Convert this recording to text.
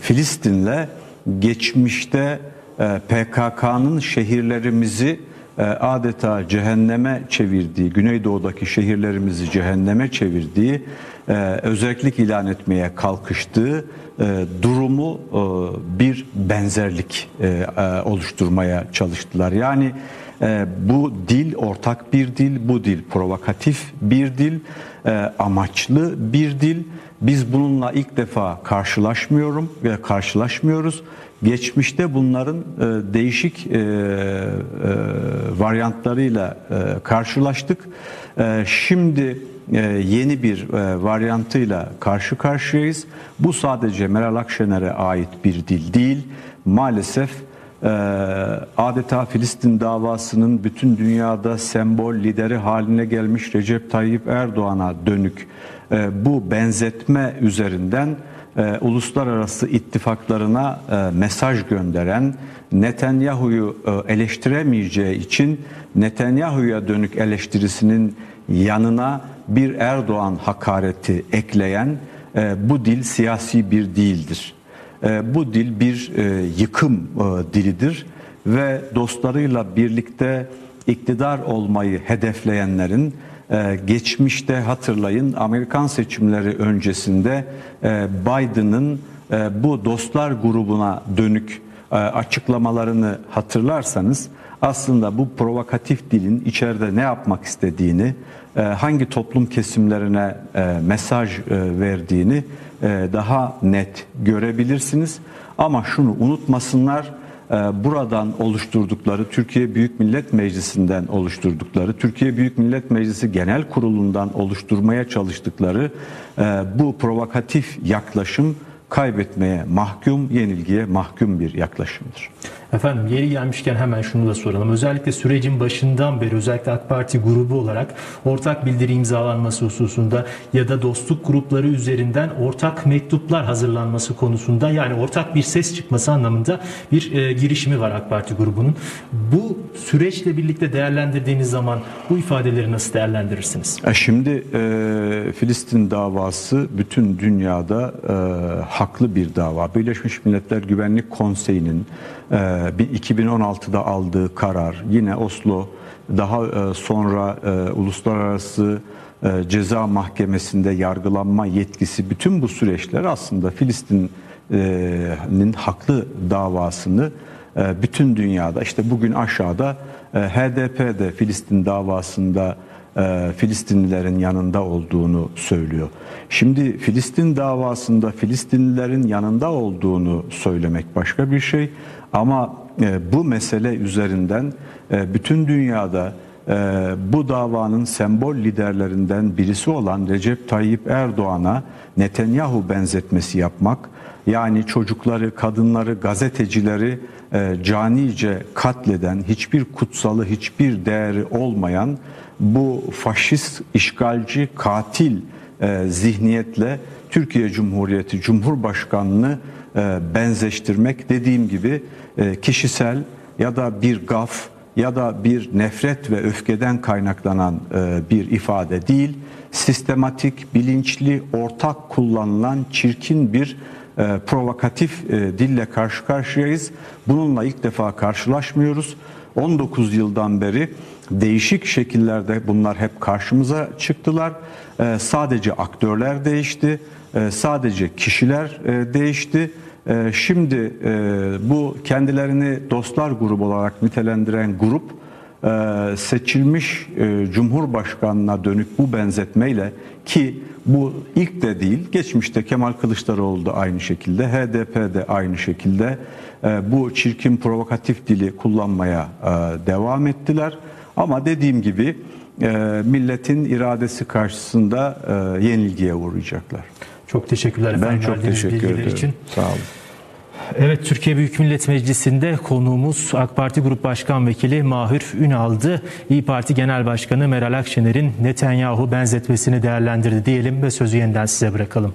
Filistin'le geçmişte e, PKK'nın şehirlerimizi e, adeta cehenneme çevirdiği, Güneydoğu'daki şehirlerimizi cehenneme çevirdiği, e, özellik ilan etmeye kalkıştığı durumu bir benzerlik oluşturmaya çalıştılar. Yani bu dil ortak bir dil, bu dil provokatif bir dil, e, amaçlı bir dil. Biz bununla ilk defa karşılaşmıyorum ve karşılaşmıyoruz. Geçmişte bunların e, değişik e, varyantlarıyla karşılaştık. Şimdi yeni bir varyantıyla karşı karşıyayız. Bu sadece Meral Akşener'e ait bir dil değil. Maalesef adeta Filistin davasının bütün dünyada sembol lideri haline gelmiş Recep Tayyip Erdoğan'a dönük e, bu benzetme üzerinden e, uluslararası ittifaklarına e, mesaj gönderen Netanyahu'yu e, eleştiremeyeceği için Netanyahu'ya dönük eleştirisinin yanına bir Erdoğan hakareti ekleyen bu dil siyasi bir değildir. E, bu dil bir e, yıkım e, dilidir ve dostlarıyla birlikte iktidar olmayı hedefleyenlerin geçmişte hatırlayın Amerikan seçimleri öncesinde Biden'ın bu dostlar grubuna dönük açıklamalarını hatırlarsanız aslında bu provokatif dilin içeride ne yapmak istediğini, hangi toplum kesimlerine mesaj verdiğini daha net görebilirsiniz. Ama şunu unutmasınlar buradan oluşturdukları Türkiye Büyük Millet Meclisi'nden oluşturdukları Türkiye Büyük Millet Meclisi Genel Kurulu'ndan oluşturmaya çalıştıkları e, bu provokatif yaklaşım kaybetmeye mahkum, yenilgiye mahkum bir yaklaşımdır. Efendim yeri gelmişken hemen şunu da soralım. Özellikle sürecin başından beri özellikle AK Parti grubu olarak ortak bildiri imzalanması hususunda ya da dostluk grupları üzerinden ortak mektuplar hazırlanması konusunda yani ortak bir ses çıkması anlamında bir e, girişimi var AK Parti grubunun. Bu süreçle birlikte değerlendirdiğiniz zaman bu ifadeleri nasıl değerlendirirsiniz? E şimdi e, Filistin davası bütün dünyada e, haklı bir dava. Birleşmiş Milletler Güvenlik Konseyi'nin e, 2016'da aldığı karar, yine Oslo daha e, sonra e, uluslararası e, ceza mahkemesinde yargılanma yetkisi bütün bu süreçler aslında Filistin'in haklı davasını bütün dünyada işte bugün aşağıda HDP de Filistin davasında Filistinlilerin yanında olduğunu söylüyor. Şimdi Filistin davasında Filistinlilerin yanında olduğunu söylemek başka bir şey ama e, bu mesele üzerinden e, bütün dünyada e, bu davanın sembol liderlerinden birisi olan Recep Tayyip Erdoğan'a Netanyahu benzetmesi yapmak, yani çocukları, kadınları, gazetecileri canice katleden, hiçbir kutsalı, hiçbir değeri olmayan bu faşist, işgalci, katil zihniyetle Türkiye Cumhuriyeti Cumhurbaşkanlığı benzeştirmek dediğim gibi e, kişisel ya da bir gaf ya da bir nefret ve öfkeden kaynaklanan e, bir ifade değil, sistematik, bilinçli, ortak kullanılan çirkin bir e, provokatif dille karşı karşıyayız. Bununla ilk defa karşılaşmıyoruz. 19 yıldan beri değişik şekillerde bunlar hep karşımıza çıktılar. Sadece aktörler değişti, sadece kişiler değişti ee, şimdi e, bu kendilerini dostlar grubu olarak nitelendiren grup e, seçilmiş e, Cumhurbaşkanına dönük bu benzetmeyle ki bu ilk de değil, geçmişte Kemal Kılıçdaroğlu da aynı şekilde, HDP de aynı şekilde bu çirkin provokatif dili kullanmaya devam ettiler. Ama dediğim gibi milletin iradesi karşısında yenilgiye uğrayacaklar. Çok teşekkürler efendim. Ben çok teşekkür ederim. Için. Sağ olun. Evet Türkiye Büyük Millet Meclisi'nde konuğumuz AK Parti Grup Başkan Vekili Mahir Ünal'dı. İyi Parti Genel Başkanı Meral Akşener'in Netanyahu benzetmesini değerlendirdi diyelim ve sözü yeniden size bırakalım.